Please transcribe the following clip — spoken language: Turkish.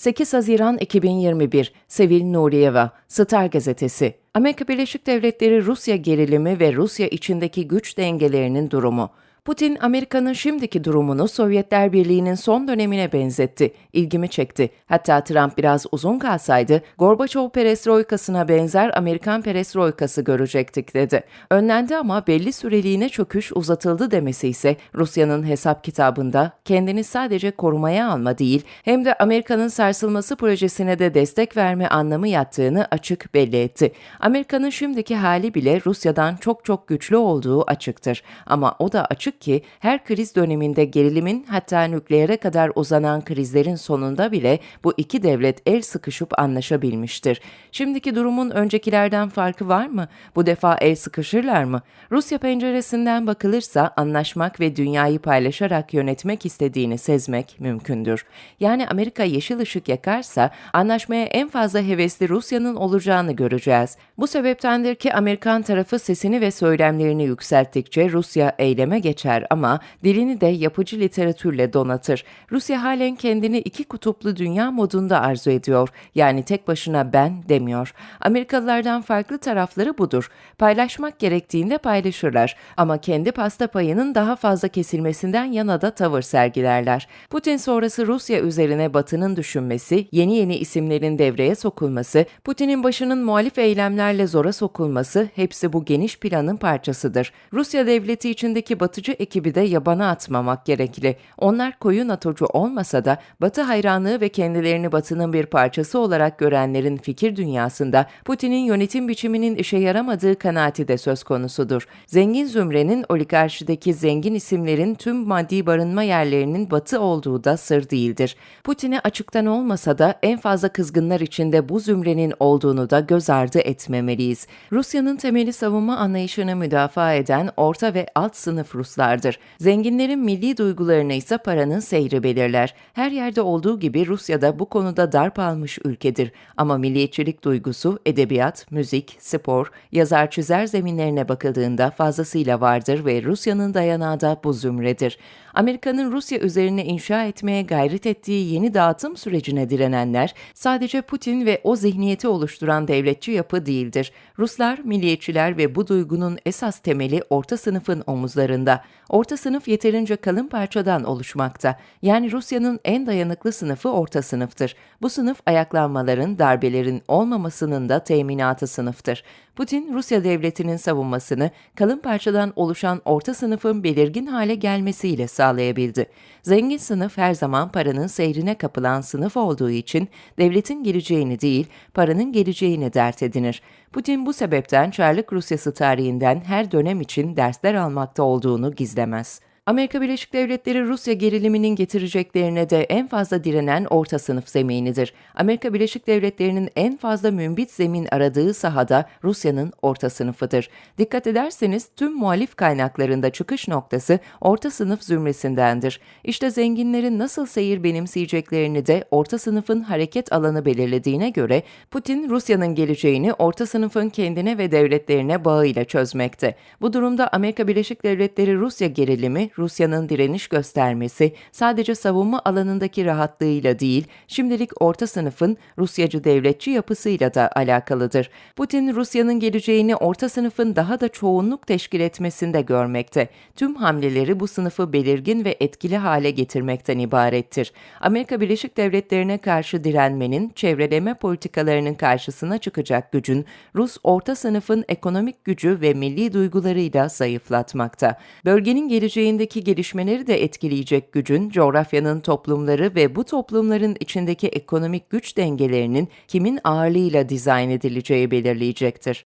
8 Haziran 2021 Sevil Nuriyeva, Star Gazetesi Amerika Birleşik Devletleri Rusya gerilimi ve Rusya içindeki güç dengelerinin durumu. Putin, Amerika'nın şimdiki durumunu Sovyetler Birliği'nin son dönemine benzetti. İlgimi çekti. Hatta Trump biraz uzun kalsaydı, Gorbaçov perestroikasına benzer Amerikan perestroikası görecektik dedi. Önlendi ama belli süreliğine çöküş uzatıldı demesi ise Rusya'nın hesap kitabında kendini sadece korumaya alma değil, hem de Amerika'nın sarsılması projesine de destek verme anlamı yattığını açık belli etti. Amerika'nın şimdiki hali bile Rusya'dan çok çok güçlü olduğu açıktır. Ama o da açık ki her kriz döneminde gerilimin hatta nükleere kadar uzanan krizlerin sonunda bile bu iki devlet el sıkışıp anlaşabilmiştir. Şimdiki durumun öncekilerden farkı var mı? Bu defa el sıkışırlar mı? Rusya penceresinden bakılırsa anlaşmak ve dünyayı paylaşarak yönetmek istediğini sezmek mümkündür. Yani Amerika yeşil ışık yakarsa anlaşmaya en fazla hevesli Rusya'nın olacağını göreceğiz. Bu sebeptendir ki Amerikan tarafı sesini ve söylemlerini yükselttikçe Rusya eyleme geçer ama dilini de yapıcı literatürle donatır. Rusya halen kendini iki kutuplu dünya modunda arzu ediyor. Yani tek başına ben demiyor. Amerikalılardan farklı tarafları budur. Paylaşmak gerektiğinde paylaşırlar ama kendi pasta payının daha fazla kesilmesinden yana da tavır sergilerler. Putin sonrası Rusya üzerine Batı'nın düşünmesi, yeni yeni isimlerin devreye sokulması, Putin'in başının muhalif eylemlerle zora sokulması hepsi bu geniş planın parçasıdır. Rusya devleti içindeki batıcı ekibi de yabana atmamak gerekli. Onlar koyu NATO'cu olmasa da Batı hayranlığı ve kendilerini Batı'nın bir parçası olarak görenlerin fikir dünyasında Putin'in yönetim biçiminin işe yaramadığı kanaati de söz konusudur. Zengin zümrenin oligarşideki zengin isimlerin tüm maddi barınma yerlerinin Batı olduğu da sır değildir. Putin'e açıktan olmasa da en fazla kızgınlar içinde bu zümrenin olduğunu da göz ardı etmemeliyiz. Rusya'nın temeli savunma anlayışını müdafaa eden orta ve alt sınıf Ruslardır. Zenginlerin milli duygularını ise paranın seyri belirler. Her yerde olduğu gibi Rusya'da bu konuda darp almış ülkedir. Ama milliyetçilik duygusu edebiyat, müzik, spor, yazar çizer zeminlerine bakıldığında fazlasıyla vardır ve Rusya'nın dayanağı da bu zümredir. Amerika'nın Rusya üzerine inşa etmeye gayret ettiği yeni dağıtım sürecine direnenler sadece Putin ve o zihniyeti oluşturan devletçi yapı değildir. Ruslar, milliyetçiler ve bu duygunun esas temeli orta sınıfın omuzlarında. Orta sınıf yeterince kalın parçadan oluşmakta. Yani Rusya'nın en dayanıklı sınıfı orta sınıftır. Bu sınıf ayaklanmaların, darbelerin olmamasının da teminatı sınıftır. Putin, Rusya devletinin savunmasını kalın parçadan oluşan orta sınıfın belirgin hale gelmesiyle sağlayabildi. Zengin sınıf her zaman paranın seyrine kapılan sınıf olduğu için devletin geleceğini değil, paranın geleceğini dert edinir. Putin bu sebepten Çarlık Rusyası tarihinden her dönem için dersler almakta olduğunu gizlemez. Amerika Birleşik Devletleri Rusya geriliminin getireceklerine de en fazla direnen orta sınıf zeminidir. Amerika Birleşik Devletleri'nin en fazla mümbit zemin aradığı sahada Rusya'nın orta sınıfıdır. Dikkat ederseniz tüm muhalif kaynaklarında çıkış noktası orta sınıf zümresindendir. İşte zenginlerin nasıl seyir benimseyeceklerini de orta sınıfın hareket alanı belirlediğine göre Putin Rusya'nın geleceğini orta sınıfın kendine ve devletlerine bağıyla çözmekte. Bu durumda Amerika Birleşik Devletleri Rusya gerilimi Rusya'nın direniş göstermesi sadece savunma alanındaki rahatlığıyla değil, şimdilik orta sınıfın Rusyacı devletçi yapısıyla da alakalıdır. Putin, Rusya'nın geleceğini orta sınıfın daha da çoğunluk teşkil etmesinde görmekte. Tüm hamleleri bu sınıfı belirgin ve etkili hale getirmekten ibarettir. Amerika Birleşik Devletleri'ne karşı direnmenin, çevreleme politikalarının karşısına çıkacak gücün, Rus orta sınıfın ekonomik gücü ve milli duygularıyla zayıflatmakta. Bölgenin geleceğindeki içindeki gelişmeleri de etkileyecek gücün, coğrafyanın toplumları ve bu toplumların içindeki ekonomik güç dengelerinin kimin ağırlığıyla dizayn edileceği belirleyecektir.